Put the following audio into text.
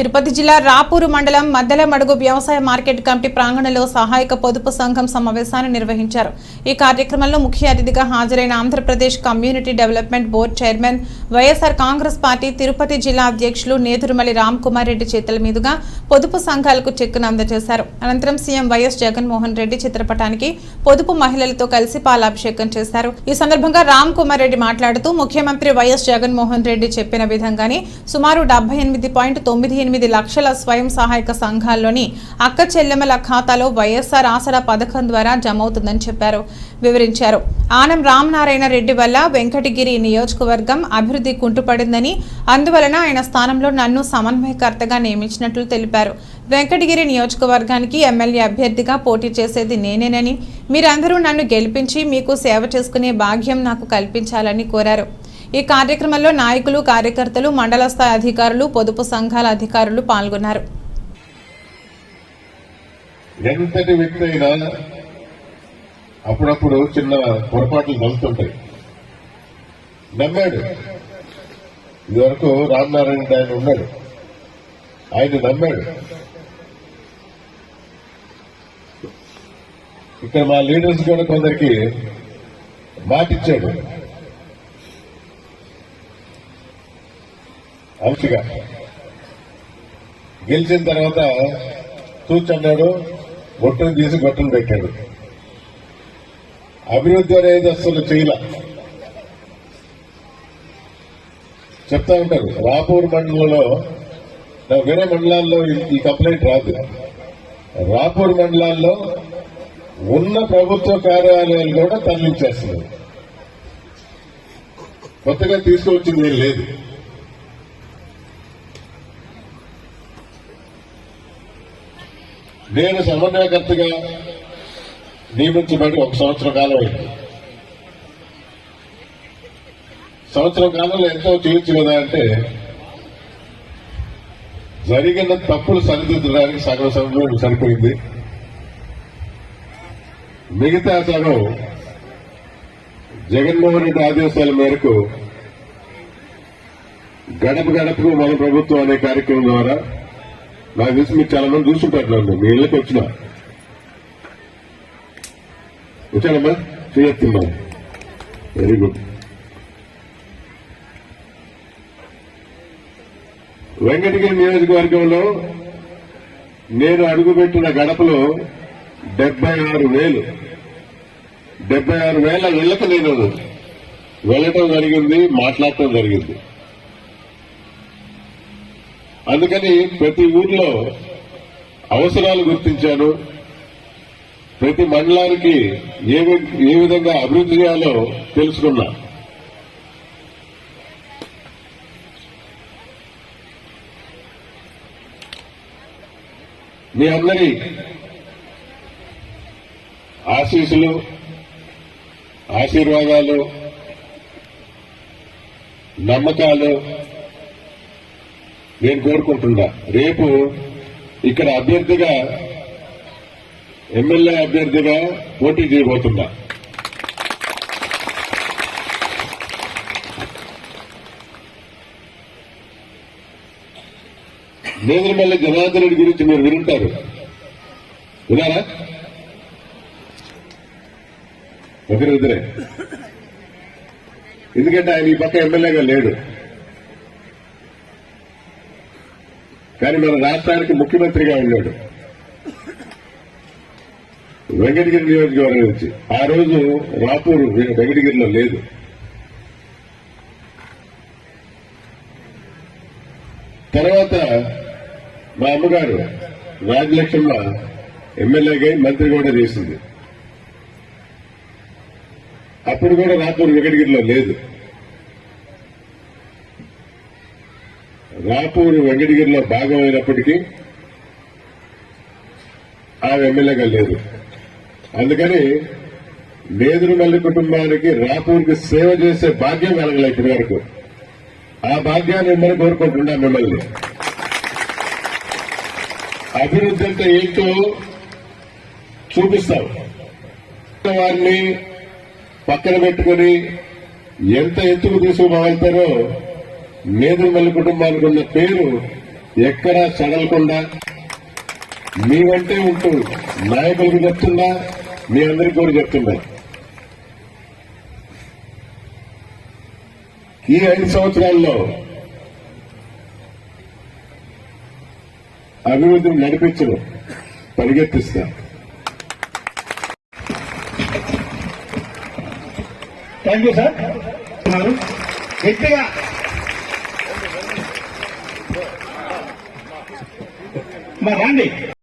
తిరుపతి జిల్లా రాపూరు మండలం మద్దెలమడుగు వ్యవసాయ మార్కెట్ కమిటీ ప్రాంగణంలో సహాయక పొదుపు సంఘం సమావేశాన్ని నిర్వహించారు. ఈ కార్యక్రమంలో ముఖ్య అతిథిగా హాజరైన Andhra Pradesh community development board chairman YSR Congress party Tirupati జిల్లా అధ్యక్షులు నేదురుమల్లి రామ్ కుమార్ రెడ్డి చేతుల మీదుగా పొదుపు సంఘాలకు చెక్కును అందజేశారు. అనంతరం సీఎం వైఎస్ జగన్మోహన్ రెడ్డి చిత్రపటానికి పొదుపు మహిళలతో కలిసి పాలాభిషేకం చేశారు. ఈ సందర్భంగా రామ్ కుమార్ రెడ్డి మాట్లాడుతూ ముఖ్యమంత్రి వైఎస్ జగన్మోహన్ రెడ్డి చెప్పిన విధంగానే సుమారు డెబ్బై ఎనిమిది పాయింట్ తొమ్మిది ఎనిమిది లక్షల స్వయం సహాయక సంఘాల్లోని అక్క చెల్లెమ్మల ఖాతాలో వైఎస్ఆర్ ఆసరా పథకం ద్వారా జమవుతుందని చెప్పారు. వివరించారు. ఆనం రామనారాయణ రెడ్డి వల్ల వెంకటగిరి నియోజకవర్గం అభివృద్ధి కుంటుపడిందని అందువలన ఆయన స్థానంలో నన్ను సమన్వయకర్తగా నియమించినట్లు తెలిపారు. వెంకటగిరి నియోజకవర్గానికి ఎమ్మెల్యే అభ్యర్థిగా పోటీ చేసేది నేనేనని మీరందరూ నన్ను గెలిపించి మీకు సేవ చేసుకునే భాగ్యం నాకు కల్పించాలని కోరారు. ఈ కార్యక్రమంలో నాయకులు కార్యకర్తలు మండల స్థాయి అధికారులు పొదుపు సంఘాల అధికారులు పాల్గొన్నారు. ఎంతటి వ్యక్తి అయినా అప్పుడప్పుడు చిన్న పొరపాట్లు జరుగుతుంటాయి. నమ్మాడు. ఇదివరకు రామనారాయణ ఆయన ఉన్నాడు. ఆయన నమ్మాడు. ఇక్కడ మా లీడర్స్ కూడా కొందరికి మాటిచ్చాడు. అంశగా గెలిచిన తర్వాత తూచన్నాడు గొట్టను తీసి గొట్టను పెట్టాడు. అభివృద్ధి అనేది అసలు చేయల. చెప్తా ఉంటారు రాపూర్ మండలంలో వేరే మండలాల్లో ఈ- ఈ కంప్లైంట్ రాదు. రాపూర్ మండలాల్లో ఉన్న ప్రభుత్వ కార్యాలయాలు కూడా తరలించేస్తున్నారు. కొత్తగా తీసుకువచ్చింది ఏం లేదు. నేను సమన్వయకర్తగా నియమించబడి ఒక సంవత్సర కాలం అయింది. సంవత్సరం కాలంలో ఎంతో చేయొచ్చు కదా అంటే జరిగిన తప్పులు సరిదిద్దడానికి సగం సమయం సరిపోయింది. మిగతా సగం జగన్మోహన్ రెడ్డి ఆదేశాల మేరకు గడప గడపకు మన ప్రభుత్వం అనే కార్యక్రమం ద్వారా నాకు తెలిసి మీరు చాలా మంది చూస్తుంటారు మీ ఇళ్ళకి వచ్చిన. వచ్చానమ్మా చేయొస్తున్నా వెరీ గుడ్ వెంకటగిరి నియోజకవర్గంలో నేను అడుగుపెట్టిన గడపలో డెబ్బై ఆరు వేలు. డెబ్బై ఆరు వేల ఇళ్ళకు నేను వెళ్ళటం జరిగింది మాట్లాడటం జరిగింది. అందుకని ప్రతి ఊర్లో అవసరాలు గుర్తించాను. ప్రతి మండలానికి ఏ ఏ విధంగా అభివృద్ధి చేయాలో తెలుసుకున్నా. మీ అందరి ఆశీస్సులు ఆశీర్వాదాలు నమ్మకాలు నేను కోరుకుంటున్నా? రేపు ఇక్కడ అభ్యర్థిగా ఎమ్మెల్యే అభ్యర్థిగా పోటీ చేయబోతున్నా. నేదురుమల్లి జనార్దన్ రెడ్డి గురించి మీరు వినుంటారు. వినారా ఒకరి ఇద్దరే ఎందుకంటే ఆయన ఈ పక్క ఎమ్మెల్యేగా లేడు. కానీ మన రాష్ట్రానికి ముఖ్యమంత్రిగా ఉన్నాడు. వెంకటగిరి నియోజకవర్గం నుంచి. ఆ రోజు రాపూర్ వెంకటగిరిలో లేదు. తర్వాత మా అమ్మగారు రాజలక్ష్మ ఎమ్మెల్యేగా మంత్రి కూడా చేసింది. అప్పుడు కూడా రాపూర్ వెంకటగిరిలో లేదు. రాపూరు వెంకటగిరిలో భాగమైనప్పటికీ ఆ ఎమ్మెల్యేగా లేదు. అందుకని నేదురుమల్లి కుటుంబానికి రాపూర్కి సేవ చేసే భాగ్యం కలగలే ఇప్పటి వరకు ఆ భాగ్యాన్ని మిమ్మల్ని కోరుకుంటున్నా మిమ్మల్ని. అభివృద్ధి అంటే ఏంటో చూపిస్తాం. వారిని పక్కన పెట్టుకుని ఎంత ఎత్తుకు తీసుకుపోగలుగుతారో నేదురుమల్లి కుటుంబానికి ఉన్న పేరు ఎక్కడా సడలకుండా మీ వెంటే ఉంటూ నాయకులకు చెప్తున్నా మీ అందరికీ కూడా చెప్తున్నా ఈ ఐదు సంవత్సరాల్లో అభివృద్ధిని నడిపించను పరిగెత్తిస్తా. Thank you sir. గట్టిగా మరి రండి